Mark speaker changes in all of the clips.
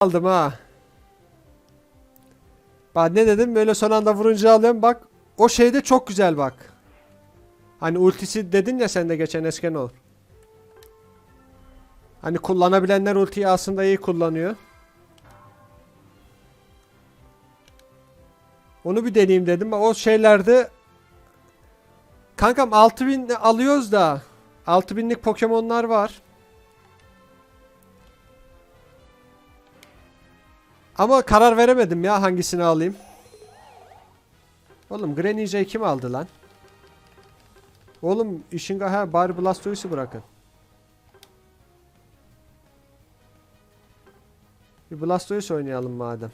Speaker 1: aldım ha. Bak ne dedim böyle son anda vurunca alıyorum bak. O şeyde çok güzel bak. Hani ultisi dedin ya sen de geçen esken olur. Hani kullanabilenler ultiyi aslında iyi kullanıyor. Onu bir deneyeyim dedim. O şeylerde Kankam 6000 alıyoruz da 6000'lik Pokemon'lar var. Ama karar veremedim ya hangisini alayım. Oğlum Greninja'yı kim aldı lan? Oğlum işin ha bari Blastoise'u bırakın. Bir Blastoise oynayalım madem.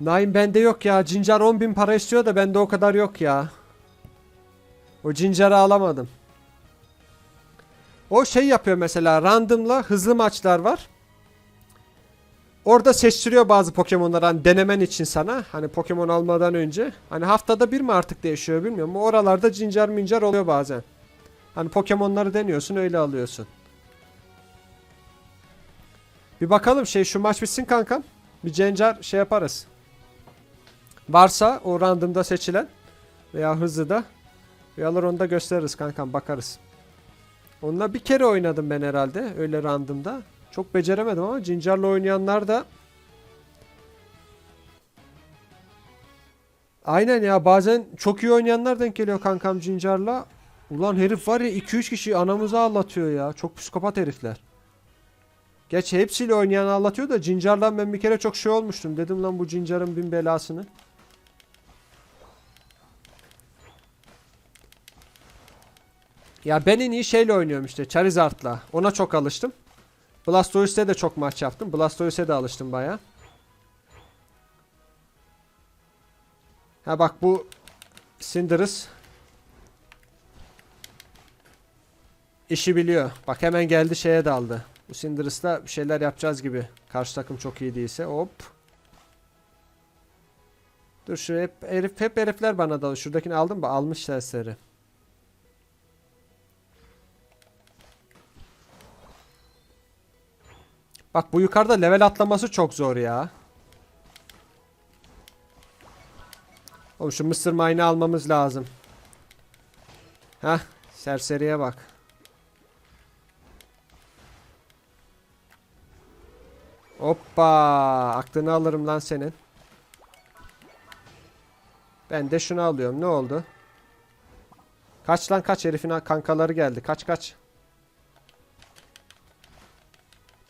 Speaker 1: Naim bende yok ya. Cincar 10.000 para istiyor da bende o kadar yok ya. O Cincar'ı alamadım. O şey yapıyor mesela random'la hızlı maçlar var. Orada seçtiriyor bazı Pokemon'ları hani denemen için sana. Hani Pokemon almadan önce. Hani haftada bir mi artık değişiyor bilmiyorum. Oralarda cincar mincar oluyor bazen. Hani Pokemon'ları deniyorsun öyle alıyorsun. Bir bakalım şey şu maç bitsin kankam. Bir cencar şey yaparız. Varsa o random'da seçilen veya hızlıda bir alır onu da gösteririz kankam bakarız. Onunla bir kere oynadım ben herhalde öyle random'da. Çok beceremedim ama Cincar'la oynayanlar da Aynen ya bazen çok iyi oynayanlar denk geliyor kankam Cincar'la. Ulan herif var ya 2-3 kişi anamızı ağlatıyor ya. Çok psikopat herifler. Geç hepsiyle oynayan ağlatıyor da Cincar'la ben bir kere çok şey olmuştum. Dedim lan bu Cincar'ın bin belasını. Ya ben en iyi şeyle oynuyorum işte Charizard'la. Ona çok alıştım. Blastoise'de de çok maç yaptım. Blastoise'e de alıştım baya. Ha bak bu Cinderace işi biliyor. Bak hemen geldi şeye daldı. Bu Cinderace'la bir şeyler yapacağız gibi. Karşı takım çok iyi değilse. Hop. Dur şu hep herif hep herifler bana dalıyor. Şuradakini aldım mı? Almış sesleri. Bak bu yukarıda level atlaması çok zor ya. Oğlum şu mısır mine'ı almamız lazım. Hah serseriye bak. Hoppa aklını alırım lan senin. Ben de şunu alıyorum ne oldu? Kaç lan kaç herifin kankaları geldi kaç kaç.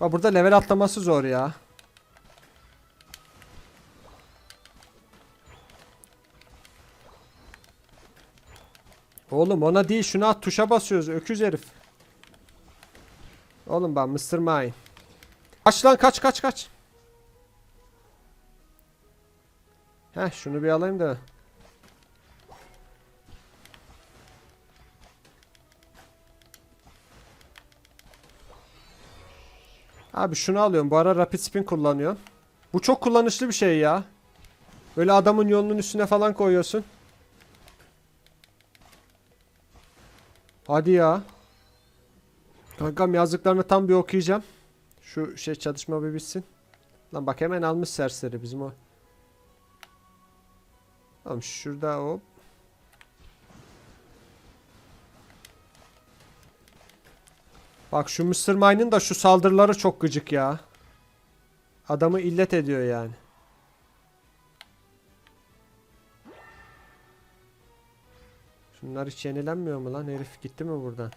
Speaker 1: Bak burada level atlaması zor ya. Oğlum ona değil şuna at tuşa basıyoruz öküz herif. Oğlum ben Mr. Mine. Kaç lan kaç kaç kaç. Heh şunu bir alayım da. Abi şunu alıyorum. Bu ara Rapid Spin kullanıyorum. Bu çok kullanışlı bir şey ya. Böyle adamın yolunun üstüne falan koyuyorsun. Hadi ya. Kankam yazdıklarını tam bir okuyacağım. Şu şey çatışma bir bitsin. Lan bak hemen almış serseri bizim o. Tamam şurada hop. Bak şu Mr. Mine'ın da şu saldırıları çok gıcık ya. Adamı illet ediyor yani. Şunlar hiç yenilenmiyor mu lan? Herif gitti mi buradan?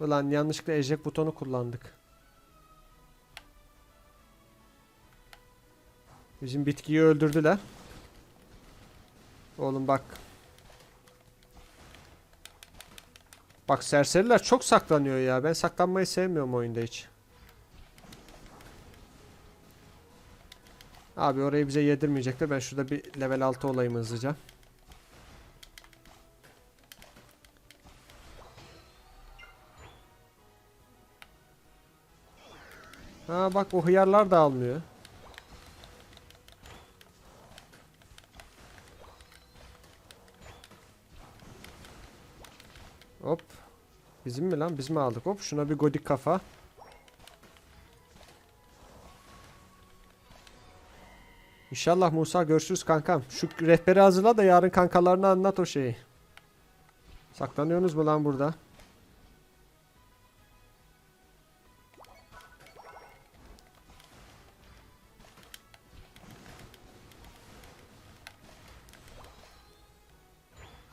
Speaker 1: Ulan yanlışlıkla eject butonu kullandık. Bizim bitkiyi öldürdüler. Oğlum bak. Bak serseriler çok saklanıyor ya. Ben saklanmayı sevmiyorum oyunda hiç. Abi orayı bize yedirmeyecekler. Ben şurada bir level 6 olayım hızlıca. Ha bak o hıyarlar da almıyor. Hop. Bizim mi lan? Biz mi aldık? Hop şuna bir godik kafa. İnşallah Musa görüşürüz kankam. Şu rehberi hazırla da yarın kankalarına anlat o şeyi. Saklanıyorsunuz mu lan burada?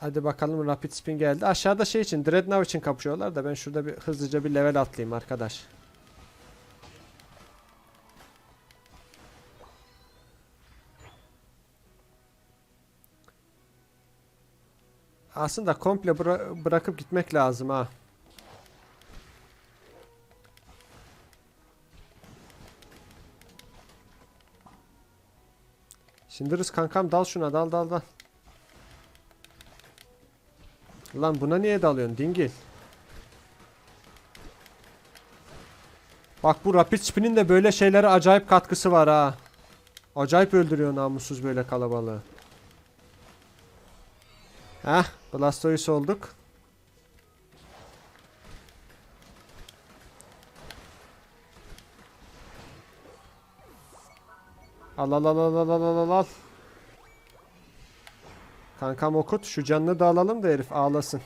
Speaker 1: Hadi bakalım Rapid Spin geldi. Aşağıda şey için Dreadnought için kapışıyorlar da ben şurada bir hızlıca bir level atlayayım arkadaş. Aslında komple bıra- bırakıp gitmek lazım ha. Şimdi kankam dal şuna dal dal dal. Lan buna niye dalıyorsun dingil? Bak bu Rapid Spin'in de böyle şeylere acayip katkısı var ha. Acayip öldürüyor namussuz böyle kalabalığı. Heh Blastoise olduk. Al al al al al al al al. Kankam okut. Şu canını da alalım da herif ağlasın.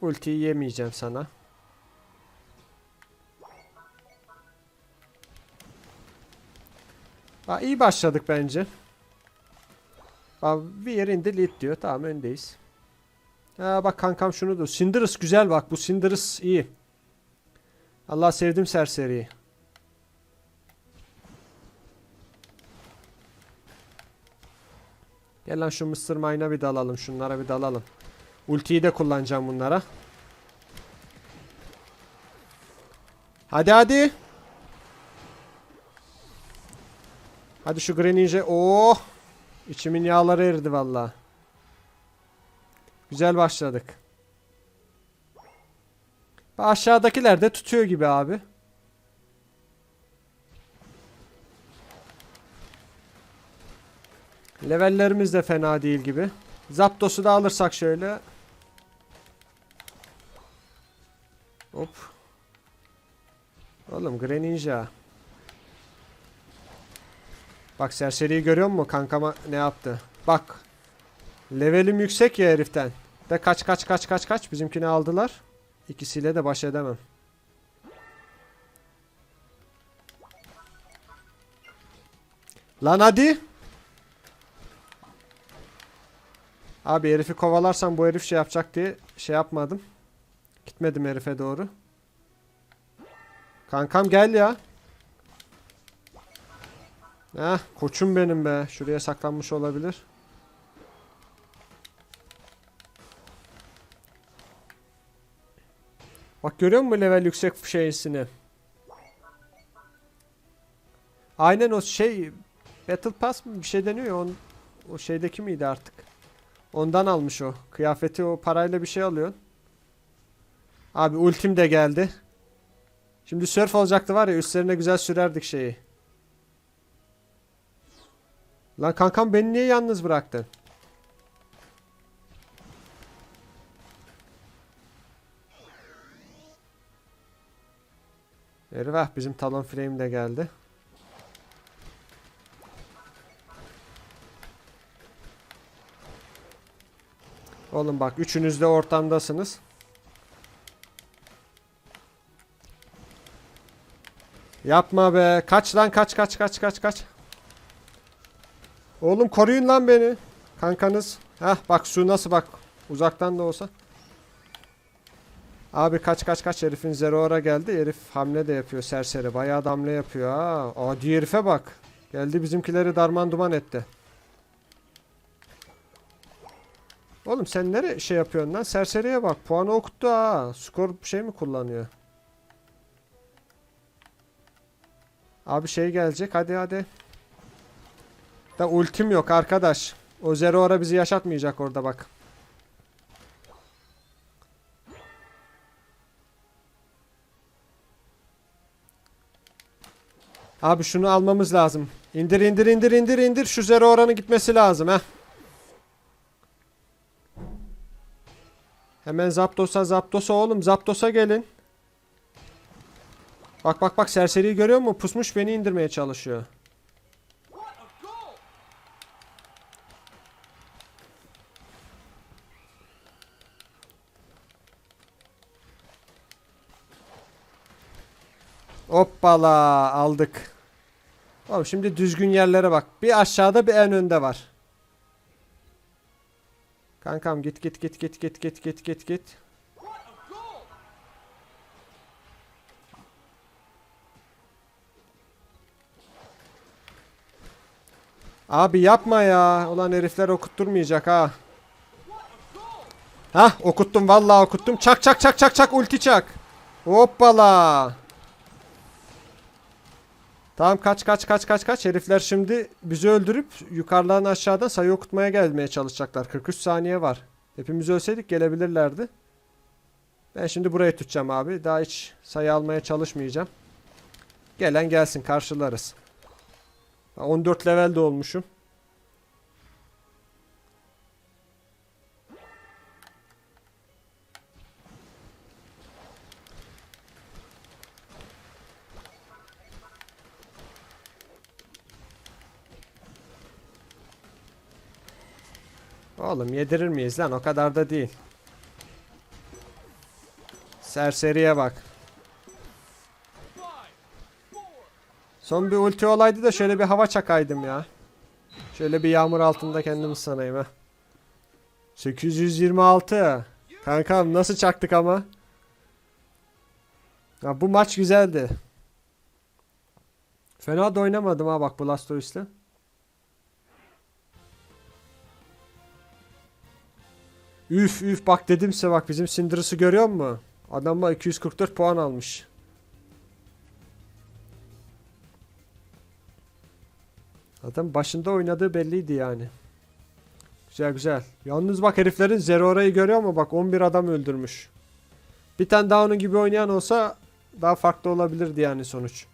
Speaker 1: Ultiyi yemeyeceğim sana. Aa, iyi başladık bence. Aa, bir yer indi diyor. Tamam öndeyiz. Aa, bak kankam şunu da. Cinderace güzel bak. Bu Cinderace iyi. Allah sevdim serseriyi. Gel lan şu mısır mayına bir dalalım. Şunlara bir dalalım. Ultiyi de kullanacağım bunlara. Hadi hadi. Hadi şu Greninja. Oh. İçimin yağları eridi valla. Güzel başladık. Aşağıdakiler de tutuyor gibi abi. Levellerimiz de fena değil gibi. Zapdos'u da alırsak şöyle. Hop. Oğlum Greninja. Bak serseriyi görüyor musun kankama ne yaptı? Bak. Levelim yüksek ya heriften. De kaç kaç kaç kaç kaç bizimkini aldılar. İkisiyle de baş edemem. Lan hadi. Abi herifi kovalarsam bu herif şey yapacak diye şey yapmadım. Gitmedim herife doğru. Kankam gel ya. Heh koçum benim be. Şuraya saklanmış olabilir. Bak görüyor musun level yüksek şeysini? Aynen o şey Battle Pass mı bir şey deniyor on, o şeydeki miydi artık? Ondan almış o. Kıyafeti o parayla bir şey alıyorsun. Abi ultim de geldi. Şimdi surf olacaktı var ya üstlerine güzel sürerdik şeyi. Lan kankam beni niye yalnız bıraktın? Ervah bizim talon frame de geldi. Oğlum bak üçünüz de ortamdasınız. Yapma be. Kaç lan kaç kaç kaç kaç kaç. Oğlum koruyun lan beni. Kankanız. Heh bak su nasıl bak. Uzaktan da olsa. Abi kaç kaç kaç herifin Zerora geldi. Herif hamle de yapıyor serseri. Bayağı da hamle yapıyor ha. Adi herife bak. Geldi bizimkileri darman duman etti. Oğlum sen nere şey yapıyorsun lan? Serseriye bak. Puanı okuttu ha. Skor şey mi kullanıyor? Abi şey gelecek. Hadi hadi. Da ultim yok arkadaş. O Zerora bizi yaşatmayacak orada bak. Abi şunu almamız lazım. İndir indir indir indir indir. Şu zero oranı gitmesi lazım ha. Hemen Zapdos'a Zapdos'a oğlum Zapdos'a gelin. Bak bak bak serseriyi görüyor musun? Pusmuş beni indirmeye çalışıyor. Hoppala aldık. Oğlum şimdi düzgün yerlere bak. Bir aşağıda bir en önde var. Kankam git git git git git git git git git. Abi yapma ya. Ulan herifler okutturmayacak ha. Hah okuttum vallahi okuttum. Çak çak çak çak çak ulti çak. Hoppala. Tamam kaç kaç kaç kaç kaç. Herifler şimdi bizi öldürüp yukarıdan aşağıdan sayı okutmaya gelmeye çalışacaklar. 43 saniye var. Hepimiz ölseydik gelebilirlerdi. Ben şimdi burayı tutacağım abi. Daha hiç sayı almaya çalışmayacağım. Gelen gelsin karşılarız. Ha, 14 levelde olmuşum. Oğlum yedirir miyiz lan? O kadar da değil. Serseriye bak. Son bir ulti olaydı da şöyle bir hava çakaydım ya. Şöyle bir yağmur altında kendimi sanayım ha. 826. Kankam nasıl çaktık ama? Ya bu maç güzeldi. Fena da oynamadım ha bak Blastoise'le. Üf üf bak dedim size bak bizim Cinder'ısı görüyor musun? Adamla 244 puan almış. Zaten başında oynadığı belliydi yani. Güzel güzel. Yalnız bak heriflerin Zerora'yı görüyor mu? Bak 11 adam öldürmüş. Bir tane daha onun gibi oynayan olsa daha farklı olabilirdi yani sonuç.